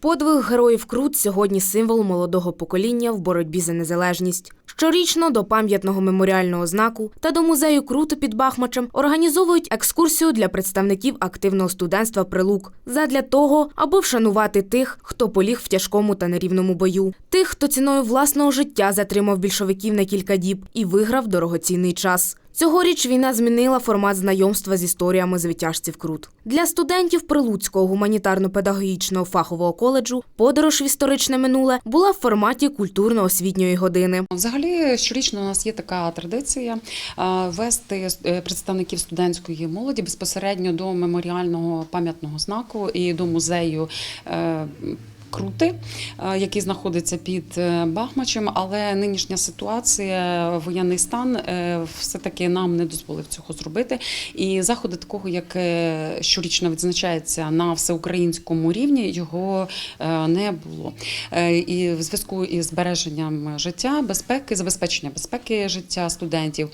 Подвиг героїв Крут сьогодні символ молодого покоління в боротьбі за незалежність. Щорічно до пам'ятного меморіального знаку та до музею Круту під Бахмачем організовують екскурсію для представників активного студентства Прилук задля того, аби вшанувати тих, хто поліг в тяжкому та нерівному бою, тих, хто ціною власного життя затримав більшовиків на кілька діб і виграв дорогоцінний час. Цьогоріч війна змінила формат знайомства з історіями звитяжців Крут. Для студентів Прилуцького гуманітарно-педагогічного фахового коледжу подорож в історичне минуле була в форматі культурно-освітньої години. Взагалі, щорічно у нас є така традиція е, вести е, представників студентської молоді безпосередньо до меморіального пам'ятного знаку і до музею. Крути, е, який знаходиться під е, Бахмачем, але нинішня ситуація, воєнний стан, е, все-таки нам не дозволив цього зробити. І заходи такого, як щорічно відзначається на всеукраїнському рівні, його не було. І в зв'язку із збереженням життя, безпеки, забезпечення безпеки життя студентів,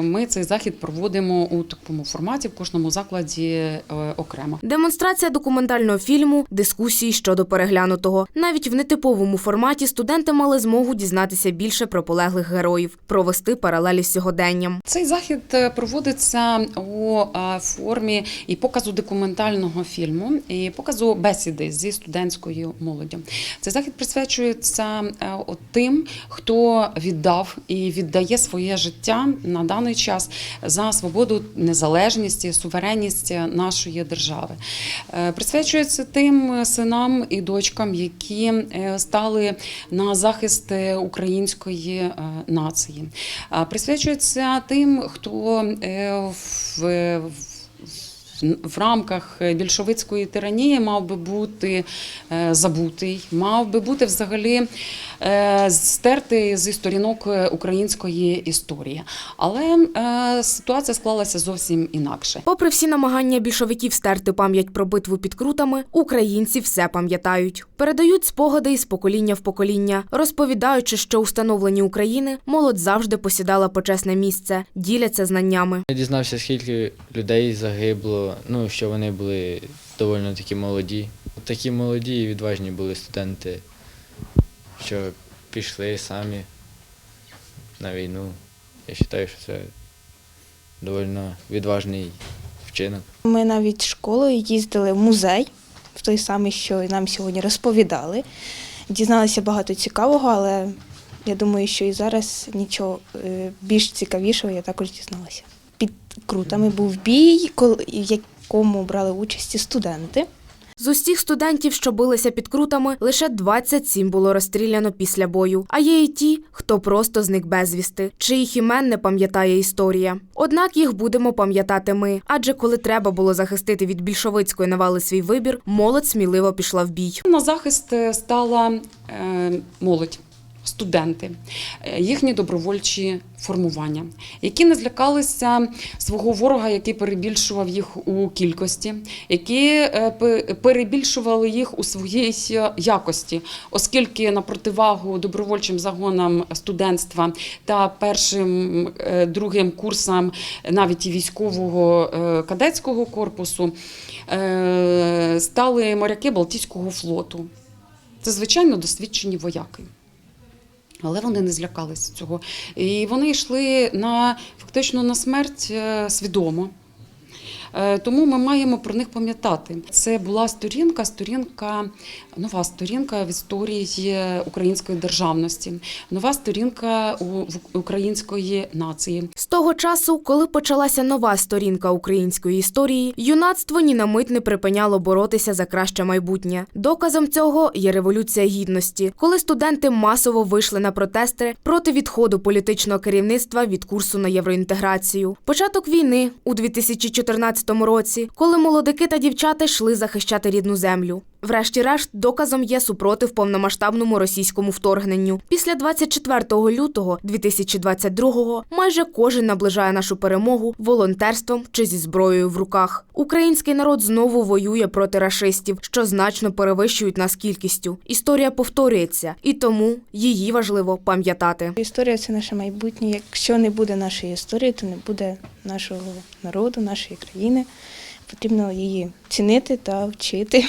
ми цей захід проводимо у такому форматі в кожному закладі окремо. Демонстрація документального фільму, дискусії щодо переглянутого. Навіть в нетиповому форматі студенти мали змогу дізнатися більше про полеглих героїв, провести паралелі з сьогоденням. Цей захід е, проводиться у е, формі і показу документального фільму, і показу бесіди зі студентською молоддю. Цей захід присвячується е, тим, хто віддав і віддає своє життя на даний час за свободу, незалежність, і суверенність нашої держави. Присвячується тим синам і дочкам, які е, стали на захист е, української е, нації. Присвячується тим, хто в, в рамках більшовицької тиранії мав би бути е, забутий, мав би бути взагалі е, стертий зі сторінок е, української історії. Але е, ситуація склалася зовсім інакше. Попри всі намагання більшовиків стерти пам'ять про битву під крутами, українці все пам'ятають, передають спогади із покоління в покоління, розповідаючи, що у становленні України молодь завжди посідала почесне місце, діляться знаннями. Я дізнався, скільки людей загибло, ну, що вони були доволі такі молоді. Такі молоді і відважні були студенти, що пішли самі на війну. Я вважаю, що це доволі відважний вчинок. Ми навіть школою їздили в музей, в той самий, що нам сьогодні розповідали. Дізналися багато цікавого, але я думаю, що і зараз нічого е, більш цікавішого я також дізналася. Крутами був бій, коли- в якому брали участь студенти. З усіх студентів, що билися під крутами, лише 27 було розстріляно після бою. А є і ті, хто просто зник безвісти, чиїх імен не пам'ятає історія. Однак їх будемо пам'ятати ми. Адже коли треба було захистити від більшовицької навали свій вибір, молодь сміливо пішла в бій. На захист е, стала е, молодь. Студенти, е, їхні добровольчі формування, які не злякалися свого ворога, який перебільшував їх у кількості, які е, перебільшували їх у своїй якості, оскільки на противагу добровольчим загонам студентства та першим е, другим курсам навіть і військового кадетського корпусу стали моряки Балтійського флоту. Це звичайно досвідчені вояки. Але вони не злякалися цього. І вони йшли на фактично на смерть е, свідомо. Е, Тому ми маємо про них пам'ятати. Це була сторінка, сторінка, нова сторінка в історії української державності, нова сторінка української нації. З того часу, коли почалася нова сторінка української історії, юнацтво ні на мить не припиняло боротися за краще майбутнє. Доказом цього є революція гідності, коли студенти масово вийшли на протести проти відходу політичного керівництва від курсу на євроінтеграцію. Початок війни у 2014 році, коли молодики та дівчата йшли захищати рідну землю. Врешті-решт, доказом є супротив повномасштабному російському вторгненню. Після 24 лютого 2022-го майже кожен наближає нашу перемогу волонтерством чи зі зброєю в руках. Український народ знову воює проти рашистів, що значно перевищують нас кількістю. Історія повторюється, і тому її важливо пам'ятати. Історія це наше майбутнє. Якщо не буде нашої історії, то не буде нашого народу, нашої країни. Потрібно її цінити та вчити.